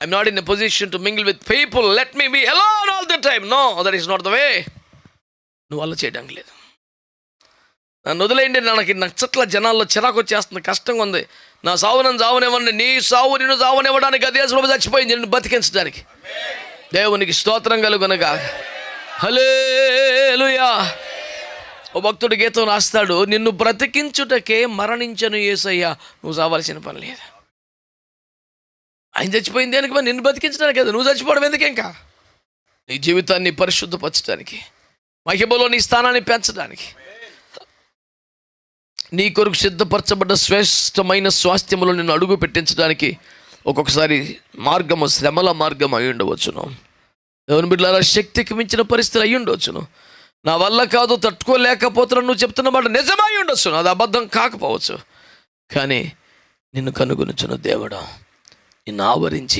I'm not in a position to mingle with people let me be alone all the time no that is not the way నువ్వు అలా చేయడానికి లేదు. నన్ను వదిలేయండి నాకు నచ్చట్ల జనాల్లో చిరాకు వచ్చేస్తుంది కష్టంగా ఉంది. నా సావు నన్ను సావునివ్వండి నీ సావు నిన్ను సావునివ్వడానికి అదే సులభ చచ్చిపోయింది. నిన్ను బతికించడానికి. దేవునికి స్తోత్రం కలుగునగా. హలేలుయా ఓ భక్తుడు గీతం రాస్తాడు నిన్ను బ్రతికించుటకే మరణించను ఏసయ్యా నువ్వు సావాల్సిన పని లేదు. ఆయన చచ్చిపోయింది దేనికి మరి? నిన్ను బతికించడానికి కదా నువ్వు చచ్చిపోవడం ఎందుకు ఇంకా? నీ జీవితాన్ని పరిశుద్ధపరచడానికి మహిమలో నీ స్థానాన్ని పెంచడానికి. నీ కొరకు సిద్ధపరచబడ్డ శ్రేష్టమైన స్వాస్థ్యములో నిన్ను అడుగు పెట్టించడానికి ఒక్కొక్కసారి మార్గము శ్రమల మార్గం అయి ఉండవచ్చును. దేవుని బిడ్డలారా శక్తికి మించిన పరిస్థితులు అయి ఉండవచ్చును. నా వల్ల కాదు తట్టుకోలేకపోతున్నా నువ్వు చెప్తున్న మాట నిజమై ఉండొచ్చు అది అబద్ధం కాకపోవచ్చు. కానీ నిన్ను కనుగొనుచున్న దేవుడు. నిన్ను ఆవరించి